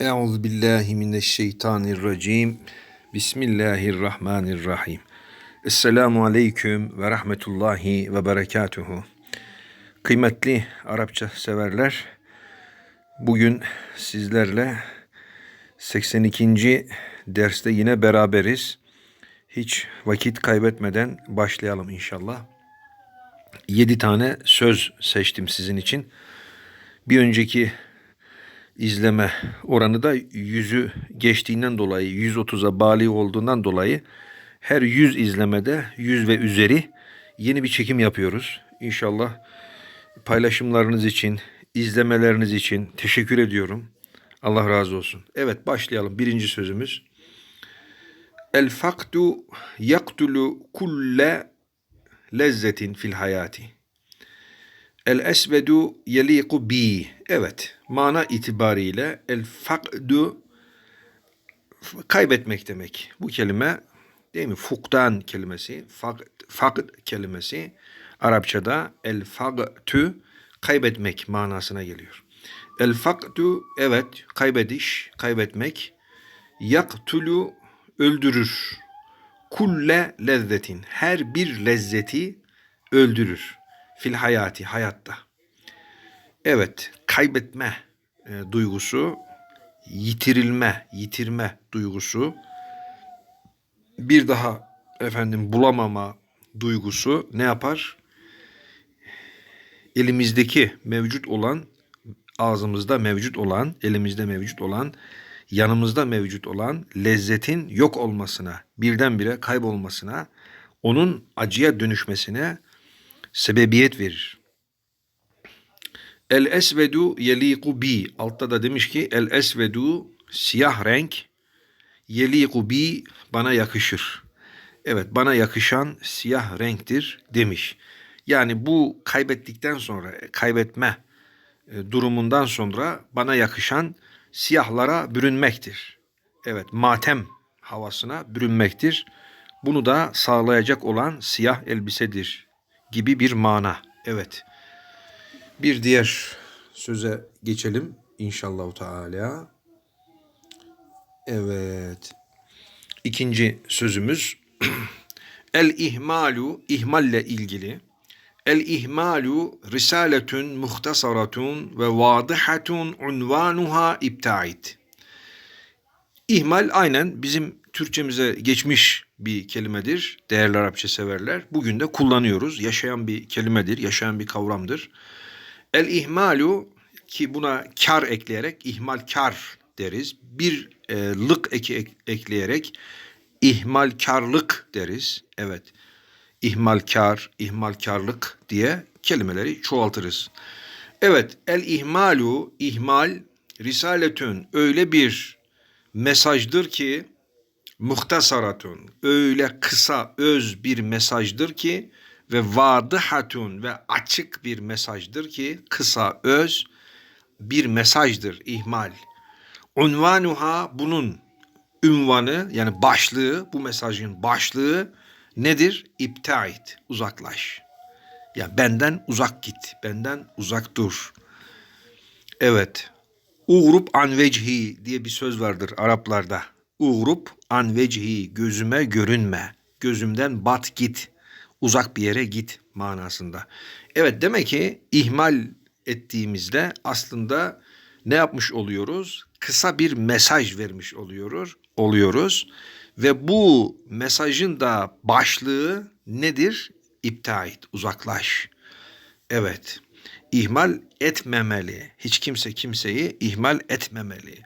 Euzu billahi mineşşeytanirracim. Bismillahirrahmanirrahim. Esselamu aleyküm ve rahmetullahi ve berekatuhu. Kıymetli Arapça severler, bugün sizlerle 82. derste yine beraberiz. Hiç vakit kaybetmeden başlayalım inşallah. 7 tane söz seçtim sizin için. Bir önceki izleme oranı da yüzü geçtiğinden dolayı 130'a bali olduğundan dolayı her 100 izlemede 100 ve üzeri yeni bir çekim yapıyoruz. İnşallah paylaşımlarınız için, izlemeleriniz için teşekkür ediyorum. Allah razı olsun. Evet başlayalım. Birinci sözümüz. El faktu yaktulu kulle lezzetin fil hayati. El esvedu yeliku bi. Evet, mana itibariyle el fakdu kaybetmek demek. Bu kelime değil mi? Fuktan kelimesi, fak, fakd kelimesi Arapçada el fagtü kaybetmek manasına geliyor. El faktu evet kaybediş, kaybetmek. Yaktulu öldürür. Kulle lezzetin her bir lezzeti öldürür fil hayati hayatta. Evet, kaybetme e, duygusu, yitirilme, yitirme duygusu, bir daha efendim bulamama duygusu ne yapar? Elimizdeki mevcut olan, ağzımızda mevcut olan, elimizde mevcut olan, yanımızda mevcut olan lezzetin yok olmasına, birdenbire kaybolmasına, onun acıya dönüşmesine sebebiyet verir. El esvedu yeliku bi. Altta da demiş ki el esvedu siyah renk yeliku bi bana yakışır. Evet bana yakışan siyah renktir demiş. Yani bu kaybettikten sonra kaybetme e, durumundan sonra bana yakışan siyahlara bürünmektir. Evet matem havasına bürünmektir. Bunu da sağlayacak olan siyah elbisedir gibi bir mana. Evet. Bir diğer söze geçelim inşallah Teala. Evet. İkinci sözümüz el ihmalu ihmalle ilgili. El ihmalu risaletun muhtasaratun ve vadihatun unvanuha iptaid. İhmal aynen bizim Türkçemize geçmiş bir kelimedir. Değerli Arapça severler. Bugün de kullanıyoruz. Yaşayan bir kelimedir, yaşayan bir kavramdır. El ihmalu ki buna kar ekleyerek ihmal kar deriz. Bir e, lık eki ek, ekleyerek ihmalkarlık deriz. Evet. İhmalkar, ihmalkarlık diye kelimeleri çoğaltırız. Evet, el ihmalu, ihmal, risaletün öyle bir mesajdır ki muhtasaratun öyle kısa öz bir mesajdır ki ve vadihatun ve açık bir mesajdır ki kısa öz bir mesajdır ihmal. Unvanuha bunun ünvanı yani başlığı bu mesajın başlığı nedir? İptait uzaklaş. Ya yani benden uzak git, benden uzak dur. Evet. Uğrup an vecihi diye bir söz vardır Araplarda. Uğrup an vecihi gözüme görünme. Gözümden bat git. Uzak bir yere git manasında. Evet demek ki ihmal ettiğimizde aslında ne yapmış oluyoruz? Kısa bir mesaj vermiş oluyoruz. Oluyoruz ve bu mesajın da başlığı nedir? İptait, uzaklaş. Evet. ihmal etmemeli. Hiç kimse kimseyi ihmal etmemeli.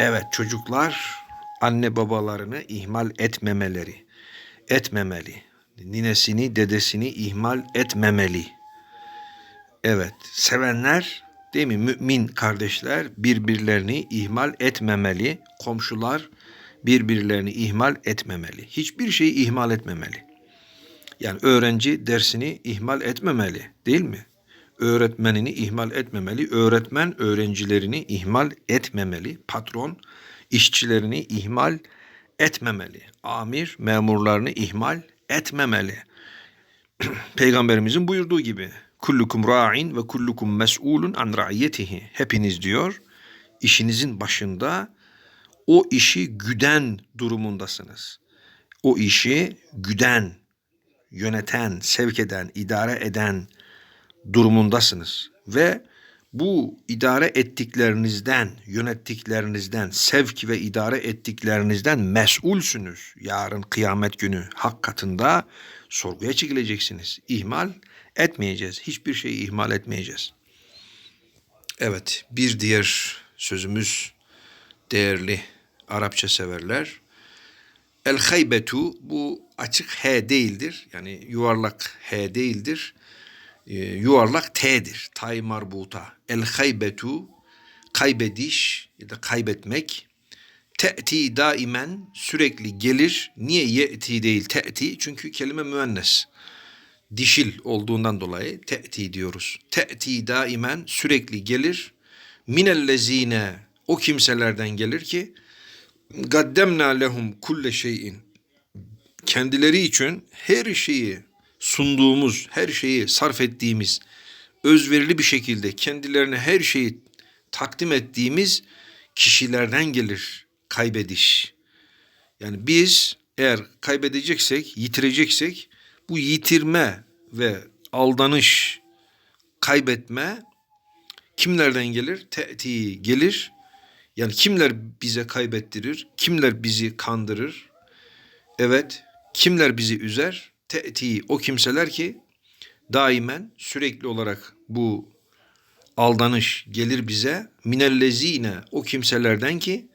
Evet çocuklar anne babalarını ihmal etmemeleri, etmemeli. Ninesini, dedesini ihmal etmemeli. Evet, sevenler değil mi? Mümin kardeşler birbirlerini ihmal etmemeli. Komşular birbirlerini ihmal etmemeli. Hiçbir şeyi ihmal etmemeli. Yani öğrenci dersini ihmal etmemeli, değil mi? Öğretmenini ihmal etmemeli. Öğretmen öğrencilerini ihmal etmemeli. Patron işçilerini ihmal etmemeli. Amir memurlarını ihmal etmemeli. Peygamberimizin buyurduğu gibi kullukum ra'in ve kullukum mes'ulun an ra'iyetihi. Hepiniz diyor işinizin başında o işi güden durumundasınız. O işi güden, yöneten, sevk eden, idare eden durumundasınız ve bu idare ettiklerinizden, yönettiklerinizden, sevk ve idare ettiklerinizden mesulsünüz. Yarın kıyamet günü hak katında sorguya çekileceksiniz. İhmal etmeyeceğiz. Hiçbir şeyi ihmal etmeyeceğiz. Evet, bir diğer sözümüz değerli Arapça severler. El haybetu bu açık H değildir. Yani yuvarlak H değildir. Ee, yuvarlak T'dir. Tay marbuta. El haybetu kaybediş ya da kaybetmek. Te'ti daimen sürekli gelir. Niye ye'ti değil te'ti? Çünkü kelime müennes. Dişil olduğundan dolayı te'ti diyoruz. Te'ti daimen sürekli gelir. Minellezine o kimselerden gelir ki gaddemna lehum kulle şeyin kendileri için her şeyi sunduğumuz, her şeyi sarf ettiğimiz, özverili bir şekilde kendilerine her şeyi takdim ettiğimiz kişilerden gelir kaybediş. Yani biz eğer kaybedeceksek, yitireceksek bu yitirme ve aldanış, kaybetme kimlerden gelir? Te'ti gelir. Yani kimler bize kaybettirir? Kimler bizi kandırır? Evet, kimler bizi üzer? Te'ti o kimseler ki daimen sürekli olarak bu aldanış gelir bize. Minellezine o kimselerden ki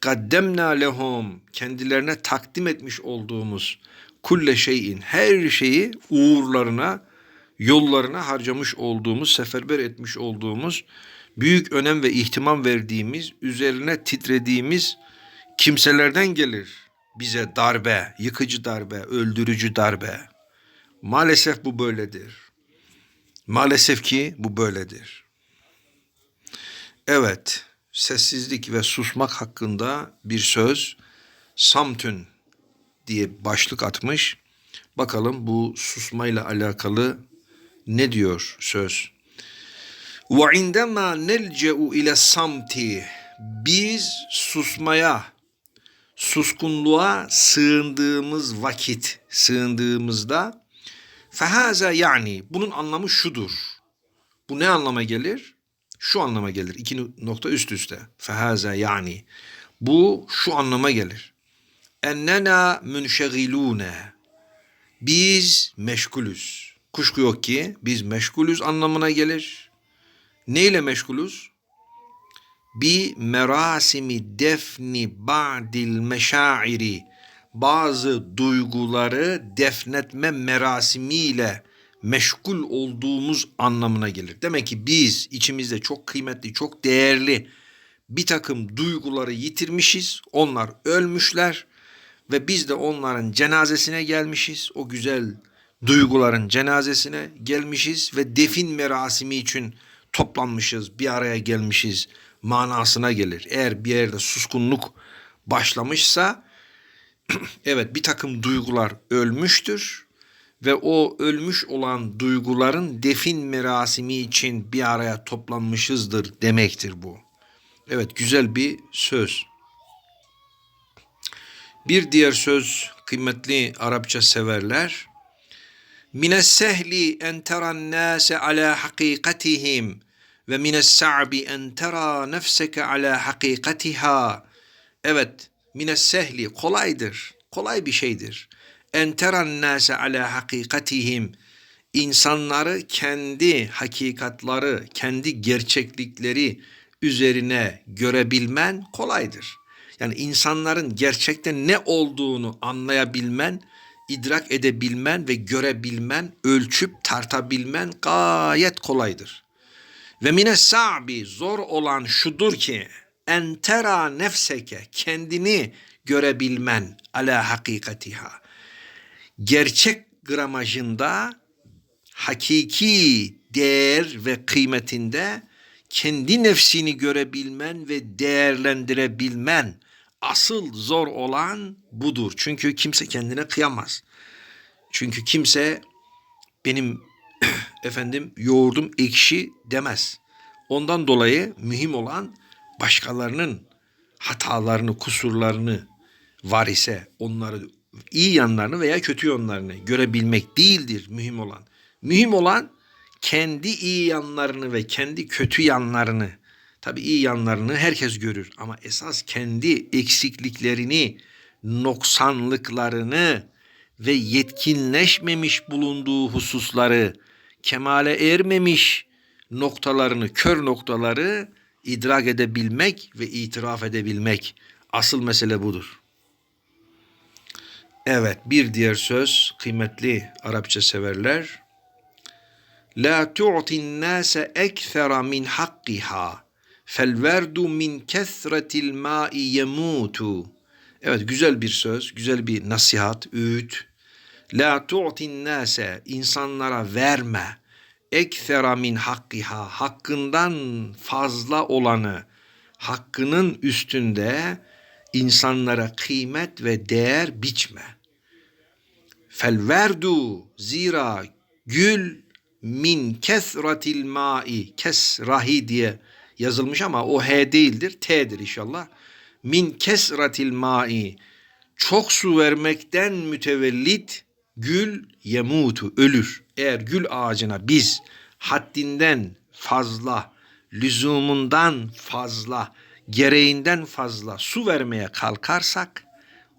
gaddemna lehum kendilerine takdim etmiş olduğumuz kulle şeyin her şeyi uğurlarına yollarına harcamış olduğumuz, seferber etmiş olduğumuz, büyük önem ve ihtimam verdiğimiz, üzerine titrediğimiz kimselerden gelir bize darbe, yıkıcı darbe, öldürücü darbe. Maalesef bu böyledir. Maalesef ki bu böyledir. Evet, sessizlik ve susmak hakkında bir söz Samtün diye başlık atmış. Bakalım bu susmayla alakalı ne diyor söz? İndema nelce'u ile samti biz susmaya, suskunluğa sığındığımız vakit, sığındığımızda fehaza yani bunun anlamı şudur. Bu ne anlama gelir? Şu anlama gelir. İki nokta üst üste. Fehaza yani. Bu şu anlama gelir. Ennena münşegilune. Biz meşgulüz. Kuşku yok ki biz meşgulüz anlamına gelir. Neyle meşgulüz? Bi merasimi defni ba'dil meşairi bazı duyguları defnetme merasimiyle meşgul olduğumuz anlamına gelir. Demek ki biz içimizde çok kıymetli, çok değerli bir takım duyguları yitirmişiz. Onlar ölmüşler ve biz de onların cenazesine gelmişiz. O güzel duyguların cenazesine gelmişiz ve defin merasimi için toplanmışız, bir araya gelmişiz manasına gelir. Eğer bir yerde suskunluk başlamışsa evet bir takım duygular ölmüştür ve o ölmüş olan duyguların defin merasimi için bir araya toplanmışızdır demektir bu. Evet güzel bir söz. Bir diğer söz kıymetli Arapça severler. Mines sehli en teran nase ala hakikatihim ve mines sa'bi en tera nefseke ala hakikatiha. Evet, mines sehli kolaydır. Kolay bir şeydir. En teran nase ala hakikatihim. İnsanları kendi hakikatları, kendi gerçeklikleri üzerine görebilmen kolaydır. Yani insanların gerçekten ne olduğunu anlayabilmen, idrak edebilmen ve görebilmen, ölçüp tartabilmen gayet kolaydır. Ve mine sa'bi zor olan şudur ki entera nefseke kendini görebilmen ala hakikatiha. Gerçek gramajında hakiki değer ve kıymetinde kendi nefsini görebilmen ve değerlendirebilmen asıl zor olan budur. Çünkü kimse kendine kıyamaz. Çünkü kimse benim efendim yoğurdum ekşi demez. Ondan dolayı mühim olan başkalarının hatalarını, kusurlarını var ise onları iyi yanlarını veya kötü yanlarını görebilmek değildir mühim olan. Mühim olan kendi iyi yanlarını ve kendi kötü yanlarını tabii iyi yanlarını herkes görür ama esas kendi eksikliklerini, noksanlıklarını ve yetkinleşmemiş bulunduğu hususları, kemale ermemiş noktalarını, kör noktaları idrak edebilmek ve itiraf edebilmek. Asıl mesele budur. Evet bir diğer söz kıymetli Arapça severler. La tu'tin nase ekthera min hakkiha fel verdu min kesretil ma'i yemutu. Evet güzel bir söz, güzel bir nasihat, öğüt. La tu'tin nase insanlara verme. Ekthera min hakkiha hakkından fazla olanı hakkının üstünde insanlara kıymet ve değer biçme. Fel verdu zira gül min kesratil mai kesrahi diye yazılmış ama o H değildir T'dir inşallah. Min kesratil mai çok su vermekten mütevellit gül yemutu ölür. Eğer gül ağacına biz haddinden fazla, lüzumundan fazla, gereğinden fazla su vermeye kalkarsak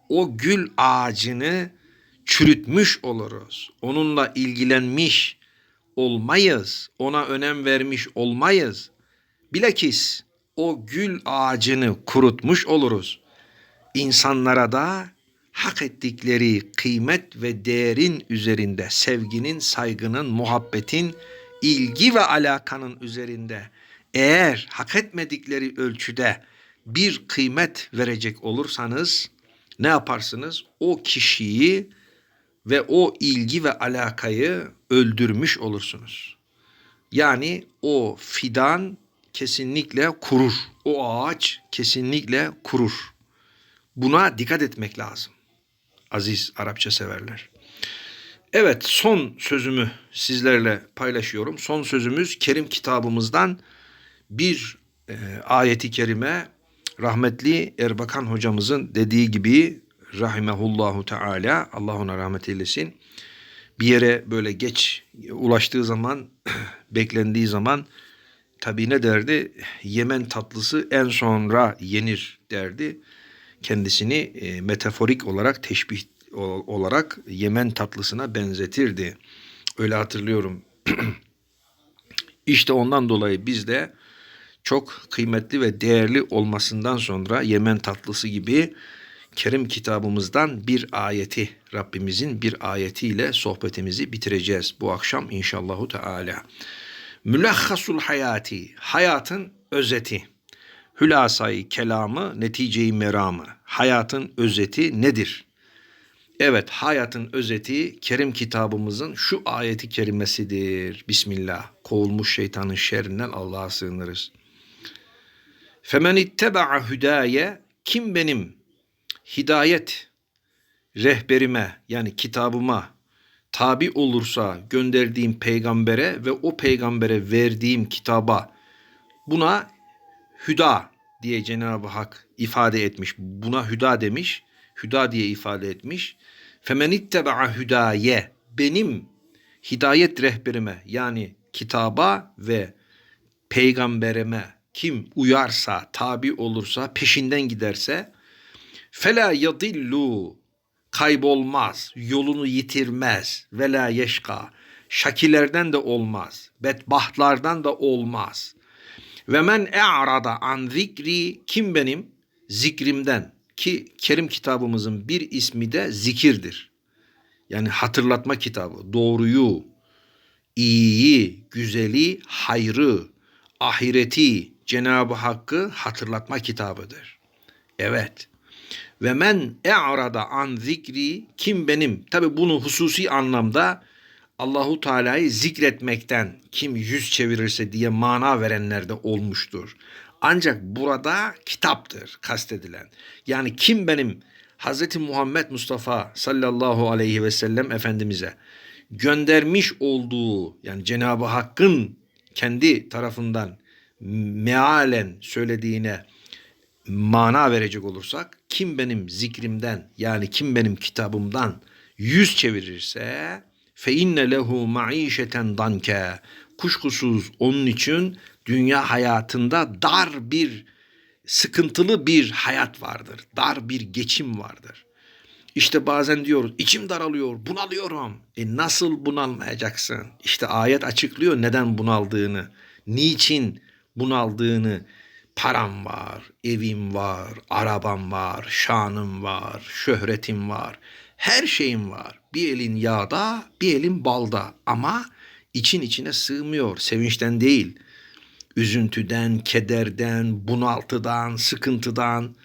o gül ağacını çürütmüş oluruz. Onunla ilgilenmiş olmayız. Ona önem vermiş olmayız. Bilakis o gül ağacını kurutmuş oluruz. İnsanlara da hak ettikleri kıymet ve değerin üzerinde sevginin, saygının, muhabbetin, ilgi ve alakanın üzerinde eğer hak etmedikleri ölçüde bir kıymet verecek olursanız ne yaparsınız? O kişiyi ve o ilgi ve alakayı öldürmüş olursunuz. Yani o fidan kesinlikle kurur. O ağaç kesinlikle kurur. Buna dikkat etmek lazım. Aziz Arapça severler. Evet son sözümü sizlerle paylaşıyorum. Son sözümüz Kerim kitabımızdan bir e, ayeti kerime rahmetli Erbakan hocamızın dediği gibi rahimehullahu teala Allah ona rahmet eylesin. Bir yere böyle geç ulaştığı zaman beklendiği zaman tabi ne derdi? Yemen tatlısı en sonra yenir derdi. Kendisini e, metaforik olarak teşbih olarak Yemen tatlısına benzetirdi. Öyle hatırlıyorum. işte ondan dolayı biz de çok kıymetli ve değerli olmasından sonra Yemen tatlısı gibi Kerim kitabımızdan bir ayeti Rabbimizin bir ayetiyle sohbetimizi bitireceğiz bu akşam inşallahu teala. Mülahhasul hayati hayatın özeti. Hülasayı kelamı, neticeyi meramı. Hayatın özeti nedir? Evet, hayatın özeti Kerim kitabımızın şu ayeti kerimesidir. Bismillah. Kovulmuş şeytanın şerrinden Allah'a sığınırız. Femen itteba'a hüdaye kim benim hidayet rehberime yani kitabıma tabi olursa gönderdiğim peygambere ve o peygambere verdiğim kitaba buna hüda diye Cenab-ı Hak ifade etmiş. Buna hüda demiş. Hüda diye ifade etmiş. Femen itteba'a hüdaye benim hidayet rehberime yani kitaba ve peygamberime kim uyarsa, tabi olursa, peşinden giderse fela yadillu kaybolmaz, yolunu yitirmez ve la yeşka şakilerden de olmaz, bedbahtlardan da olmaz. Ve men e'rada an zikri kim benim zikrimden ki Kerim kitabımızın bir ismi de zikirdir. Yani hatırlatma kitabı. Doğruyu, iyiyi, güzeli, hayrı, ahireti, Cenab-ı Hakk'ı hatırlatma kitabıdır. Evet. Ve men e'rada an zikri kim benim? Tabi bunu hususi anlamda Allahu Teala'yı zikretmekten kim yüz çevirirse diye mana verenler de olmuştur. Ancak burada kitaptır kastedilen. Yani kim benim Hz. Muhammed Mustafa sallallahu aleyhi ve sellem Efendimiz'e göndermiş olduğu yani Cenab-ı Hakk'ın kendi tarafından mealen söylediğine mana verecek olursak kim benim zikrimden yani kim benim kitabımdan yüz çevirirse fe inne lehu maişeten danke kuşkusuz onun için dünya hayatında dar bir sıkıntılı bir hayat vardır. Dar bir geçim vardır. İşte bazen diyoruz içim daralıyor, bunalıyorum. E nasıl bunalmayacaksın? İşte ayet açıklıyor neden bunaldığını, niçin bunaldığını. Param var, evim var, arabam var, şanım var, şöhretim var. Her şeyim var. Bir elin yağda, bir elin balda ama için içine sığmıyor. Sevinçten değil. Üzüntüden, kederden, bunaltıdan, sıkıntıdan,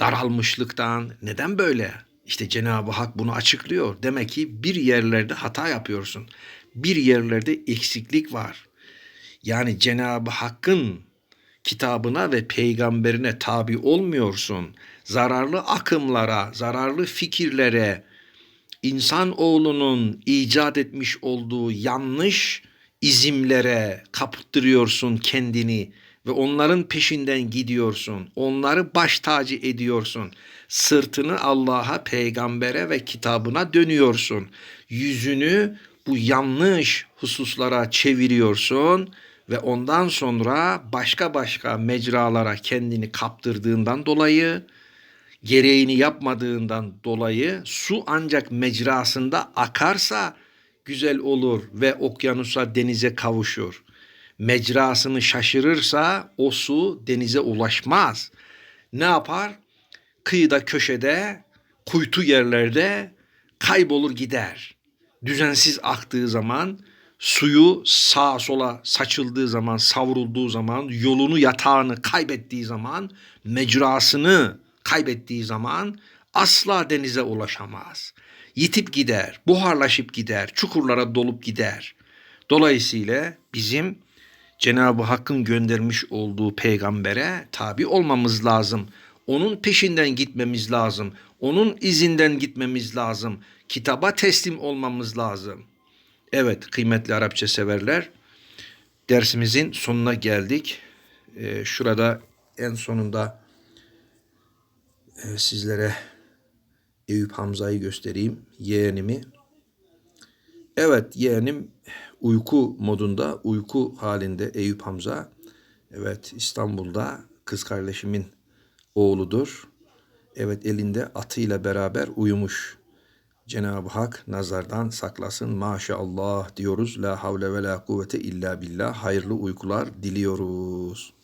daralmışlıktan. Neden böyle? İşte Cenab-ı Hak bunu açıklıyor. Demek ki bir yerlerde hata yapıyorsun. Bir yerlerde eksiklik var. Yani Cenab-ı Hakk'ın kitabına ve peygamberine tabi olmuyorsun. Zararlı akımlara, zararlı fikirlere, insan oğlunun icat etmiş olduğu yanlış izimlere kaptırıyorsun kendini ve onların peşinden gidiyorsun. Onları baş tacı ediyorsun. Sırtını Allah'a, peygambere ve kitabına dönüyorsun. Yüzünü bu yanlış hususlara çeviriyorsun ve ondan sonra başka başka mecralara kendini kaptırdığından dolayı gereğini yapmadığından dolayı su ancak mecrasında akarsa güzel olur ve okyanusa denize kavuşur. Mecrasını şaşırırsa o su denize ulaşmaz. Ne yapar? Kıyıda köşede, kuytu yerlerde kaybolur gider. Düzensiz aktığı zaman suyu sağa sola saçıldığı zaman, savrulduğu zaman, yolunu yatağını kaybettiği zaman, mecrasını kaybettiği zaman asla denize ulaşamaz. Yitip gider, buharlaşıp gider, çukurlara dolup gider. Dolayısıyla bizim Cenab-ı Hakk'ın göndermiş olduğu peygambere tabi olmamız lazım. Onun peşinden gitmemiz lazım. Onun izinden gitmemiz lazım. Kitaba teslim olmamız lazım. Evet kıymetli Arapça severler dersimizin sonuna geldik. Ee, şurada en sonunda sizlere Eyüp Hamza'yı göstereyim. Yeğenimi. Evet yeğenim uyku modunda, uyku halinde Eyüp Hamza. Evet İstanbul'da kız kardeşimin oğludur. Evet elinde atıyla beraber uyumuş. Cenab-ı Hak nazardan saklasın. Maşallah diyoruz. La havle ve la kuvvete illa billah. Hayırlı uykular diliyoruz.